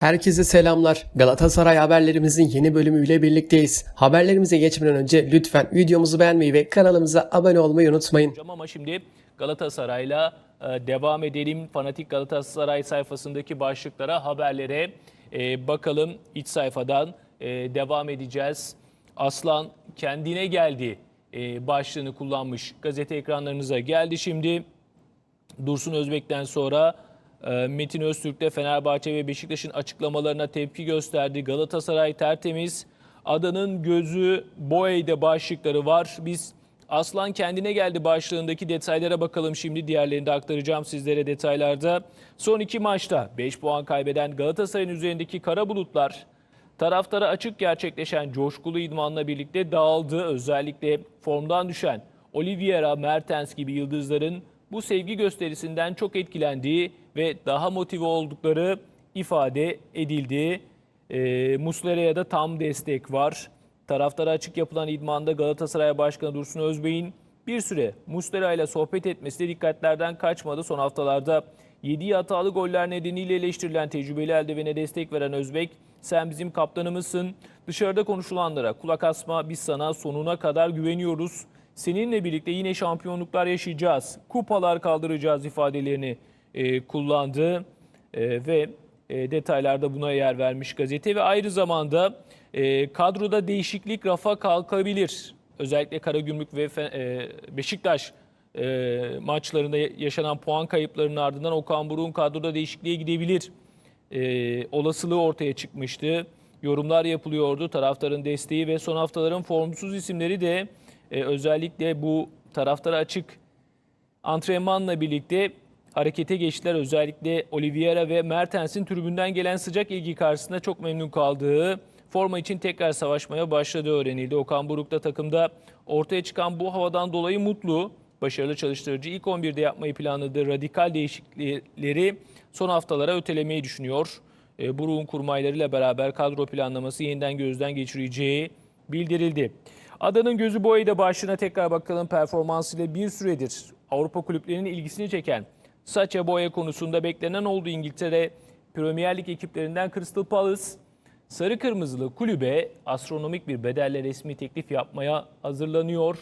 Herkese selamlar. Galatasaray haberlerimizin yeni bölümüyle birlikteyiz. Haberlerimize geçmeden önce lütfen videomuzu beğenmeyi ve kanalımıza abone olmayı unutmayın. Ama şimdi Galatasaray'la e, devam edelim. Fanatik Galatasaray sayfasındaki başlıklara, haberlere e, bakalım. İç sayfadan e, devam edeceğiz. Aslan kendine geldi başlığını kullanmış. Gazete ekranlarınıza geldi şimdi. Dursun Özbek'ten sonra Metin Öztürk de Fenerbahçe ve Beşiktaş'ın açıklamalarına tepki gösterdi. Galatasaray tertemiz. Adanın gözü Boey'de başlıkları var. Biz Aslan kendine geldi başlığındaki detaylara bakalım şimdi. Diğerlerini de aktaracağım sizlere detaylarda. Son iki maçta 5 puan kaybeden Galatasaray'ın üzerindeki kara bulutlar Taraftara açık gerçekleşen coşkulu idmanla birlikte dağıldı. Özellikle formdan düşen Oliveira, Mertens gibi yıldızların bu sevgi gösterisinden çok etkilendiği ve daha motive oldukları ifade edildi. E, Muslera'ya da tam destek var. Taraftara açık yapılan idmanda Galatasaray Başkanı Dursun Özbey'in bir süre Muslera ile sohbet etmesi de dikkatlerden kaçmadı. Son haftalarda yediği hatalı goller nedeniyle eleştirilen tecrübeli eldivene destek veren Özbek, sen bizim kaptanımızsın. Dışarıda konuşulanlara kulak asma, biz sana sonuna kadar güveniyoruz. Seninle birlikte yine şampiyonluklar yaşayacağız, kupalar kaldıracağız ifadelerini e, kullandı E, ve e, detaylarda buna yer vermiş gazete ve ayrı zamanda e, kadroda değişiklik rafa kalkabilir. Özellikle Karagümrük ve e, Beşiktaş e, maçlarında yaşanan puan kayıplarının ardından Okan Buruk'un kadroda değişikliğe gidebilir e, olasılığı ortaya çıkmıştı. Yorumlar yapılıyordu. Taraftarın desteği ve son haftaların formsuz isimleri de e, özellikle bu taraftara açık antrenmanla birlikte harekete geçtiler. Özellikle Oliveira ve Mertens'in tribünden gelen sıcak ilgi karşısında çok memnun kaldığı, forma için tekrar savaşmaya başladığı öğrenildi. Okan Buruk da takımda ortaya çıkan bu havadan dolayı mutlu. Başarılı çalıştırıcı ilk 11'de yapmayı planladığı radikal değişiklikleri son haftalara ötelemeyi düşünüyor. E, Buruk'un kurmaylarıyla beraber kadro planlaması yeniden gözden geçireceği bildirildi. Adanın gözü ayda başlığına tekrar bakalım performansıyla bir süredir Avrupa kulüplerinin ilgisini çeken Saça Boya konusunda beklenen oldu İngiltere Premier Lig ekiplerinden Crystal Palace. Sarı Kırmızılı kulübe astronomik bir bedelle resmi teklif yapmaya hazırlanıyor.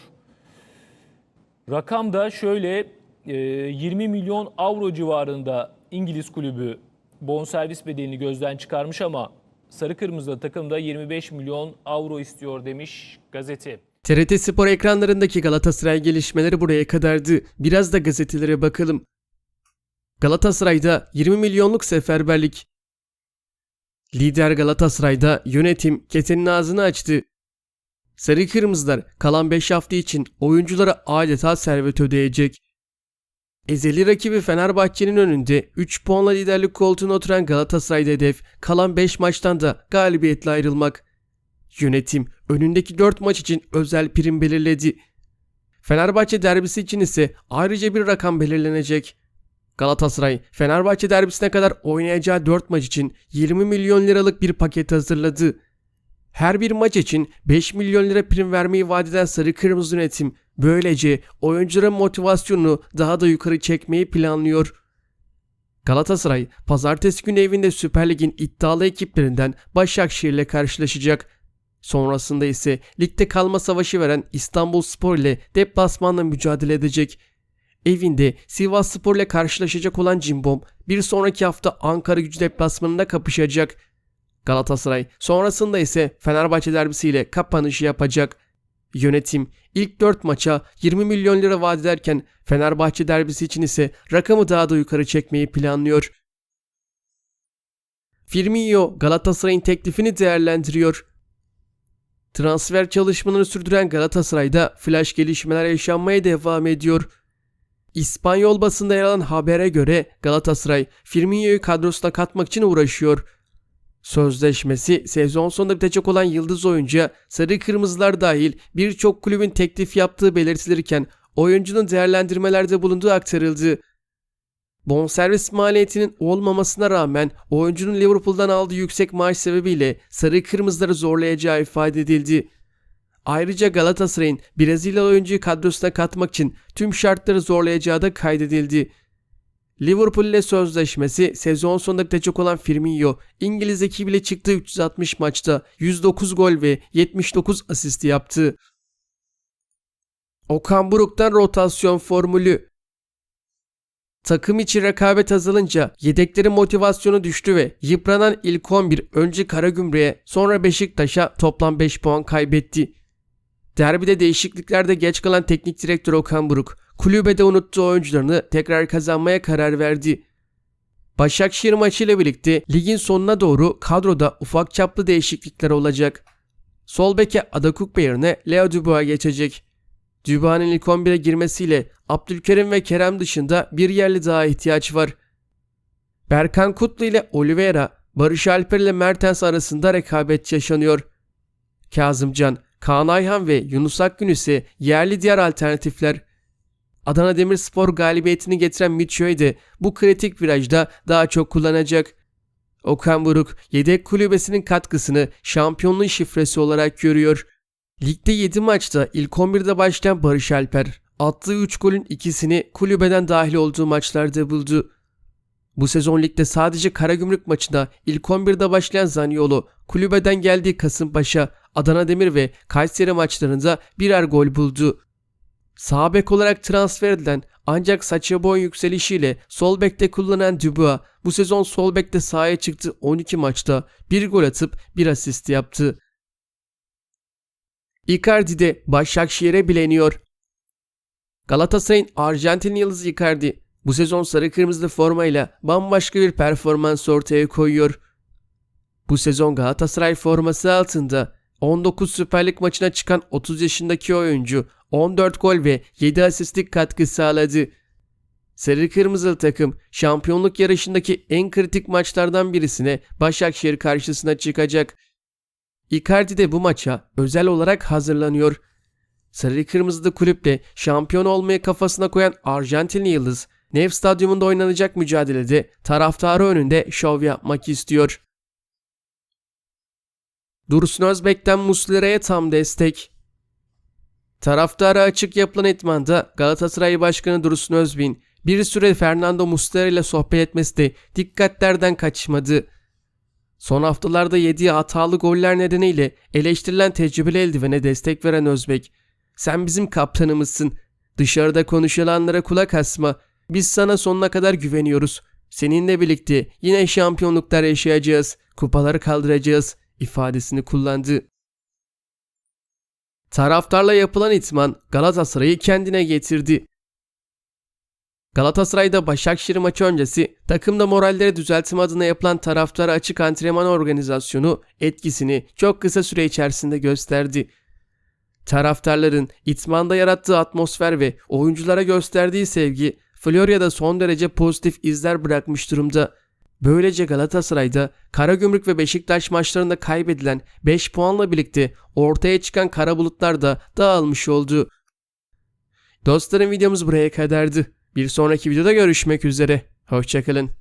Rakam da şöyle e, 20 milyon avro civarında İngiliz kulübü bonservis bedelini gözden çıkarmış ama Sarı Kırmızılı takım da 25 milyon avro istiyor demiş gazete. TRT Spor ekranlarındaki Galatasaray gelişmeleri buraya kadardı. Biraz da gazetelere bakalım. Galatasaray'da 20 milyonluk seferberlik. Lider Galatasaray'da yönetim kesenin ağzını açtı. Sarı Kırmızılar kalan 5 hafta için oyunculara adeta servet ödeyecek. Ezeli rakibi Fenerbahçe'nin önünde 3 puanla liderlik koltuğuna oturan Galatasaray'da hedef kalan 5 maçtan da galibiyetle ayrılmak. Yönetim önündeki 4 maç için özel prim belirledi. Fenerbahçe derbisi için ise ayrıca bir rakam belirlenecek. Galatasaray Fenerbahçe derbisine kadar oynayacağı 4 maç için 20 milyon liralık bir paket hazırladı. Her bir maç için 5 milyon lira prim vermeyi vaat eden Sarı Kırmızı yönetim böylece oyuncuların motivasyonunu daha da yukarı çekmeyi planlıyor. Galatasaray pazartesi günü evinde Süper Lig'in iddialı ekiplerinden Başakşehir ile karşılaşacak. Sonrasında ise ligde kalma savaşı veren İstanbul Spor ile deplasmanla mücadele edecek. Evinde Sivas Spor ile karşılaşacak olan Cimbom bir sonraki hafta Ankara gücü deplasmanında kapışacak. Galatasaray sonrasında ise Fenerbahçe derbisiyle kapanışı yapacak. Yönetim ilk 4 maça 20 milyon lira vaat ederken Fenerbahçe derbisi için ise rakamı daha da yukarı çekmeyi planlıyor. Firmino Galatasaray'ın teklifini değerlendiriyor. Transfer çalışmalarını sürdüren Galatasaray'da flash gelişmeler yaşanmaya devam ediyor. İspanyol basında yer alan habere göre Galatasaray Firmino'yu kadrosuna katmak için uğraşıyor. Sözleşmesi sezon sonunda bitecek olan yıldız oyuncuya sarı kırmızılar dahil birçok kulübün teklif yaptığı belirtilirken oyuncunun değerlendirmelerde bulunduğu aktarıldı. Bonservis maliyetinin olmamasına rağmen oyuncunun Liverpool'dan aldığı yüksek maaş sebebiyle sarı kırmızıları zorlayacağı ifade edildi. Ayrıca Galatasaray'ın Brezilyalı oyuncuyu kadrosuna katmak için tüm şartları zorlayacağı da kaydedildi. Liverpool ile sözleşmesi sezon sonunda bitecek olan Firmino, İngiliz ekibiyle çıktığı 360 maçta 109 gol ve 79 asist yaptı. Okan Buruk'tan rotasyon formülü Takım içi rekabet azalınca yedeklerin motivasyonu düştü ve yıpranan ilk 11 önce Karagümrük'e sonra Beşiktaş'a toplam 5 puan kaybetti. Derbide değişikliklerde geç kalan teknik direktör Okan Buruk, kulübede unuttuğu oyuncularını tekrar kazanmaya karar verdi. Başakşehir maçıyla birlikte ligin sonuna doğru kadroda ufak çaplı değişiklikler olacak. Sol beke Adakuk yerine Leo Dubois geçecek. Dubois'ın ilk 11'e girmesiyle Abdülkerim ve Kerem dışında bir yerli daha ihtiyaç var. Berkan Kutlu ile Oliveira, Barış Alper ile Mertens arasında rekabet yaşanıyor. Kazımcan, Kaan Ayhan ve Yunus Akgün ise yerli diğer alternatifler. Adana Demirspor galibiyetini getiren Mitchell'i de bu kritik virajda daha çok kullanacak. Okan Buruk yedek kulübesinin katkısını şampiyonluğun şifresi olarak görüyor. Ligde 7 maçta ilk 11'de başlayan Barış Alper attığı 3 golün ikisini kulübeden dahil olduğu maçlarda buldu. Bu sezon ligde sadece Karagümrük maçında ilk 11'de başlayan Zaniolo, kulübeden geldiği Kasımpaşa, Adana Demir ve Kayseri maçlarında birer gol buldu. Sağ bek olarak transfer edilen ancak saça boy yükselişiyle sol bekte kullanan Dubois bu sezon sol bekte sahaya çıktı 12 maçta bir gol atıp bir asist yaptı. Icardi de Başakşehir'e bileniyor. Galatasaray'ın Arjantin yıldızı Icardi bu sezon sarı kırmızılı formayla bambaşka bir performans ortaya koyuyor. Bu sezon Galatasaray forması altında 19 Süper Lig maçına çıkan 30 yaşındaki oyuncu 14 gol ve 7 asistlik katkı sağladı. Sarı kırmızılı takım şampiyonluk yarışındaki en kritik maçlardan birisine Başakşehir karşısına çıkacak. Icardi de bu maça özel olarak hazırlanıyor. Sarı kırmızılı kulüple şampiyon olmayı kafasına koyan Arjantinli Yıldız, Nev Stadyumunda oynanacak mücadelede taraftarı önünde şov yapmak istiyor. Dursun Özbek'ten Muslera'ya tam destek. Taraftara açık yapılan etmanda Galatasaray Başkanı Dursun Özbek'in bir süre Fernando Muslera ile sohbet etmesi de dikkatlerden kaçmadı. Son haftalarda yediği hatalı goller nedeniyle eleştirilen tecrübeli eldivene destek veren Özbek, sen bizim kaptanımızsın. Dışarıda konuşulanlara kulak asma. Biz sana sonuna kadar güveniyoruz. Seninle birlikte yine şampiyonluklar yaşayacağız. Kupaları kaldıracağız ifadesini kullandı. Taraftarla yapılan itman Galatasaray'ı kendine getirdi. Galatasaray'da Başakşehir maçı öncesi takımda moralleri düzeltme adına yapılan taraftara açık antrenman organizasyonu etkisini çok kısa süre içerisinde gösterdi. Taraftarların itmanda yarattığı atmosfer ve oyunculara gösterdiği sevgi Florya'da son derece pozitif izler bırakmış durumda. Böylece Galatasaray'da Karagümrük ve Beşiktaş maçlarında kaybedilen 5 puanla birlikte ortaya çıkan kara bulutlar da dağılmış oldu. Dostlarım videomuz buraya kadardı. Bir sonraki videoda görüşmek üzere. Hoşçakalın.